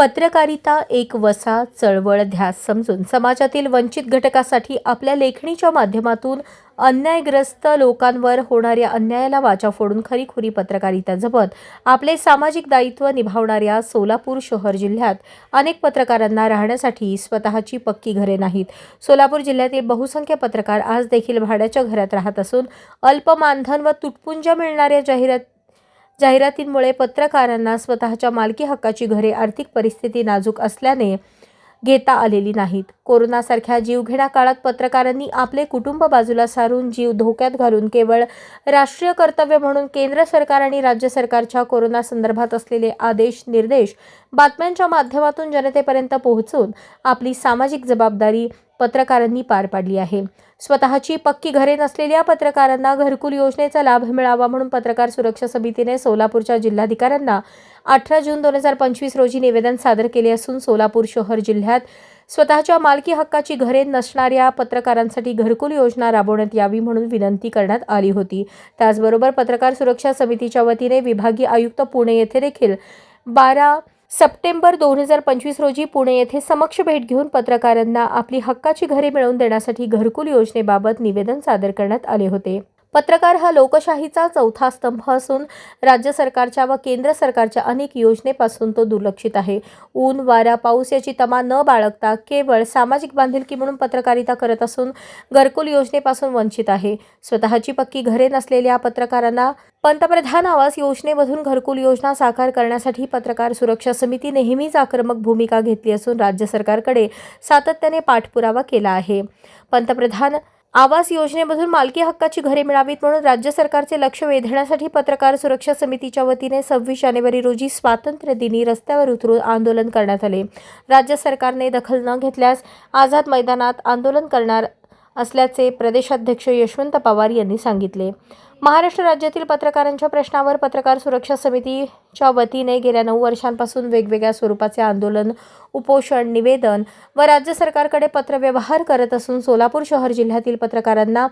पत्रकारिता एक वसा चळवळ ध्यास समजून समाजातील वंचित घटकासाठी आपल्या लेखणीच्या माध्यमातून अन्यायग्रस्त लोकांवर होणाऱ्या अन्यायाला वाचा फोडून खरीखुरी पत्रकारिता जपत आपले सामाजिक दायित्व निभावणाऱ्या सोलापूर शहर जिल्ह्यात अनेक पत्रकारांना राहण्यासाठी स्वतःची पक्की घरे नाहीत. सोलापूर जिल्ह्यातील बहुसंख्य पत्रकार आज देखील भाड्याच्या घरात राहत असून अल्प मानधन व तुटपुंज्या मिळणाऱ्या जाहिरात जाहिरातींमुळे पत्रकारांना स्वतःच्या मालकी हक्काची घरे आर्थिक परिस्थिती नाजूक असल्याने घेता आलेली नाहीत. कोरोनासारख्या जीवघेण्या काळात पत्रकारांनी आपले कुटुंब बाजूला सारून जीव धोक्यात घालून केवळ राष्ट्रीय कर्तव्य म्हणून केंद्र सरकार आणि राज्य सरकारच्या कोरोना संदर्भात असलेले आदेश निर्देश बातम्यांच्या माध्यमातून जनतेपर्यंत पोहोचून आपली सामाजिक जबाबदारी पत्रकारांनी पार पाडली आहे. स्वतःची पक्की घरे नसलेल्या पत्रकारांना घरकुल योजनेचा लाभ मिळावा म्हणून पत्रकार सुरक्षा समितीने सोलापूरच्या जिल्हाधिकाऱ्यांना अठरा जून दोन हजार पंचवीस रोजी निवेदन सादर केले असून सोलापूर शहर जिल्ह्यात स्वतःच्या मालकी हक्काची घरे नसणाऱ्या पत्रकारांसाठी घरकुल योजना राबवण्यात यावी म्हणून विनंती करण्यात आली होती. त्याचबरोबर पत्रकार सुरक्षा समितीच्या वतीने विभागीय आयुक्त पुणे येथे देखील बारा सप्टेंबर दोन हजार पंचवीस रोजी पुणे येथे समक्ष भेट घेऊन पत्रकारांना आपली हक्काची घरे मिळवून देण्यासाठी घरकुल योजनेबाबत निवेदन सादर करण्यात आले होते. पत्रकार हा लोकशाहीचा चौथा स्तंभ असून राज्य सरकारच्या व केंद्र सरकारच्या अनेक योजनेपासून तो दुर्लक्षित आहे. ऊन वारा पाऊस याची तमा न बाळगता केवळ सामाजिक बांधिलकी म्हणून पत्रकारिता करत असून घरकुल योजनेपासून वंचित आहे. स्वतःची पक्की घरे नसलेल्या पत्रकारांना पंतप्रधान आवास योजनेमधून घरकुल योजना साकार करण्यासाठी पत्रकार सुरक्षा समिती नेहमीच आक्रमक भूमिका घेतली असून राज्य सरकारकडे सातत्याने पाठपुरावा केला आहे. पंतप्रधान आवास योजनेमधून मालकी हक्काची घरे मिळावीत म्हणून राज्य सरकारचे लक्ष वेधण्यासाठी पत्रकार सुरक्षा समितीच्या वतीने सव्वीस जानेवारी रोजी स्वातंत्र्य दिनी रस्त्यावर उतरून आंदोलन करण्यात आले. राज्य सरकारने दखल न घेतल्यास आझाद मैदानात आंदोलन करणार असल्याचे प्रदेशाध्यक्ष यशवंत पवार यांनी सांगितले. महाराष्ट्र राज्यातील पत्रकारांच्या प्रश्नावर पत्रकार सुरक्षा समितीच्या वतीने गेल्या नऊ वर्षांपासून वेगवेगळ्या स्वरूपाचे आंदोलन उपोषण निवेदन व राज्य सरकारकडे पत्रव्यवहार करत असून सोलापूर शहर जिल्ह्यातील पत्रकारांना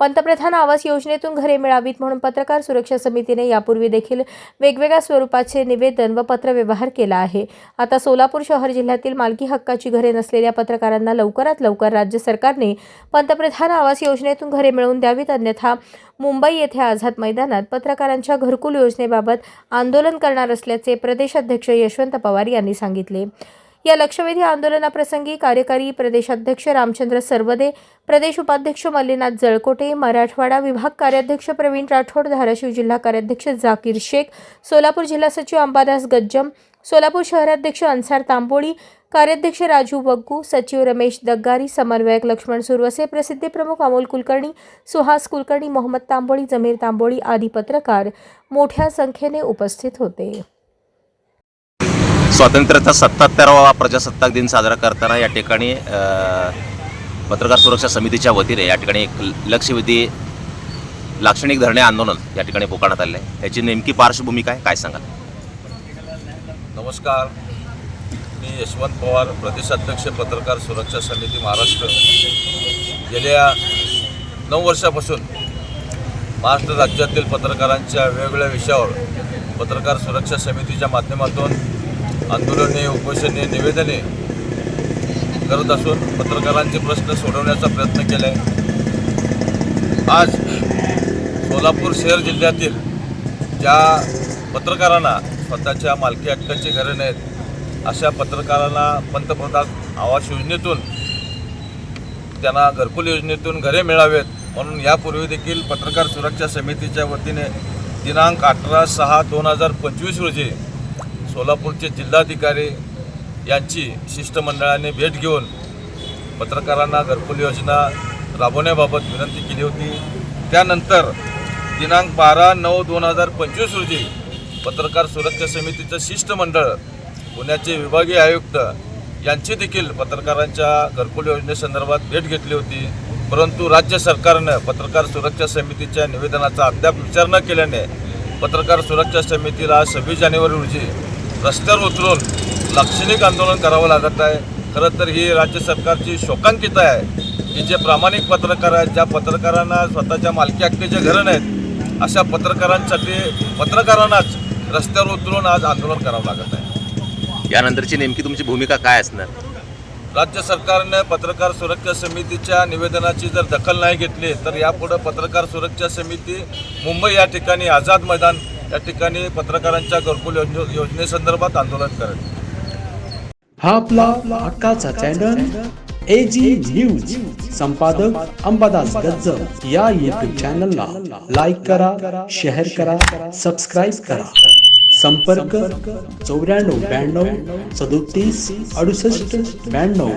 पंतप्रधान आवास योजनेतून घरे मिळावीत म्हणून पत्रकार सुरक्षा समितीने यापूर्वी देखील वेगवेगळ्या स्वरूपाचे निवेदन व पत्रव्यवहार केला आहे. आता सोलापूर शहर जिल्ह्यातील मालकी हक्काची घरे नसलेल्या पत्रकारांना लवकरात लवकर राज्य सरकारने पंतप्रधान आवास योजनेतून घरे मिळवून द्यावीत अन्यथा मुंबई येथे आझाद मैदानात पत्रकारांच्या घरकुल योजनेबाबत आंदोलन करणार असल्याचे प्रदेशाध्यक्ष यशवंत पवार यांनी सांगितले. या लक्षवेधी आंदोलनाप्रसंगी कार्यकारी प्रदेशाध्यक्ष रामचंद्र सर्वदे प्रदेश उपाध्यक्ष मल्लीनाथ जळकोटे मराठवाडा विभाग कार्याध्यक्ष प्रवीण राठोड धाराशिव जिल्हा कार्याध्यक्ष जाकीर शेख सोलापूर जिल्हा सचिव अंबादास गज्जम सोलापूर शहराध्यक्ष अन्सार तांबोळी कार्याध्यक्ष राजू वग्गू सचिव रमेश दग्गारी समन्वयक लक्ष्मण सुरवसे प्रसिद्धी प्रमुख अमोल कुलकर्णी सुहास कुलकर्णी मोहम्मद तांबोळी जमीर तांबोळी आदी पत्रकार मोठ्या संख्येने उपस्थित होते. स्वातंत्र्याचा सत्याहत्तरावा प्रजासत्ताक दिन साजरा करताना या ठिकाणी पत्रकार सुरक्षा समितीच्या वतीने या ठिकाणी एक लक्षवेधी लाक्षणिक धरणे आंदोलन या ठिकाणी पुकारण्यात आले आहे. याची नेमकी पार्श्वभूमी काय? काय सांगाल? नमस्कार. मी यशवंत पवार प्रदेशाध्यक्ष पत्रकार सुरक्षा समिती महाराष्ट्र. गेल्या नऊ वर्षापासून महाराष्ट्र राज्यातील पत्रकारांच्या वेगवेगळ्या विषयावर पत्रकार सुरक्षा समितीच्या माध्यमातून आंदोलने उपोषणे निवेदने करत असून पत्रकारांचे प्रश्न सोडवण्याचा प्रयत्न केला आहे आज सोलापूर शहर जिल्ह्यातील ज्या पत्रकारांना स्वतःच्या मालकी हक्काची घरे नाहीत अशा पत्रकारांना पंतप्रधान आवास योजनेतून त्यांना घरकुल योजनेतून घरे मिळावेत म्हणून यापूर्वी देखील पत्रकार सुरक्षा समितीच्या वतीने दिनांक अठरा सहा दोन हजार पंचवीस रोजी सोलापूरचे जिल्हाधिकारी यांची शिष्टमंडळाने भेट घेऊन पत्रकारांना घरकुल योजना राबवण्याबाबत विनंती केली होती. त्यानंतर दिनांक बारा नऊ दोन हजार पंचवीस रोजी पत्रकार सुरक्षा समितीचं शिष्टमंडळ पुण्याचे विभागीय आयुक्त यांची देखील पत्रकारांच्या घरकुल योजनेसंदर्भात भेट घेतली होती. परंतु राज्य सरकारनं पत्रकार सुरक्षा समितीच्या निवेदनाचा अद्याप विचार न केल्याने पत्रकार सुरक्षा समितीला सव्वीस जानेवारी रोजी रस्त्यावर उतरून लाक्षणिक आंदोलन करावं लागत आहे. खरं तर ही राज्य सरकारची शोकांकित आहे. की जे प्रामाणिक पत्रकार आहेत ज्या पत्रकारांना स्वतःच्या मालकी हक्कीचे घरं नाहीत अशा पत्रकारांसाठी पत्रकारांनाच रस्त्यावर उतरून आज आंदोलन करावं लागत आहे. यानंतरची नेमकी तुमची भूमिका काय असणार? राज्य सरकारने पत्रकार सुरक्षा समितीच्या निवेदनाची जर दखल नाही घेतली तर यापुढे पत्रकार सुरक्षा समिती मुंबई या ठिकाणी आझाद मैदान या ठिकाणी पत्रकारांच्या घरकुल योजने योजनेसंदर्भात आंदोलन करेल. हा आपला हक्काचा चॅनल ए जी न्यूज संपादक अंबादास गज्जर या युट्यूब चॅनलला लाईक करा शेअर करा सबस्क्राईब करा. संपर्क चौऱ्याण्णव ब्याण्णव सदोतीस अडुसष्ट ब्याण्णव.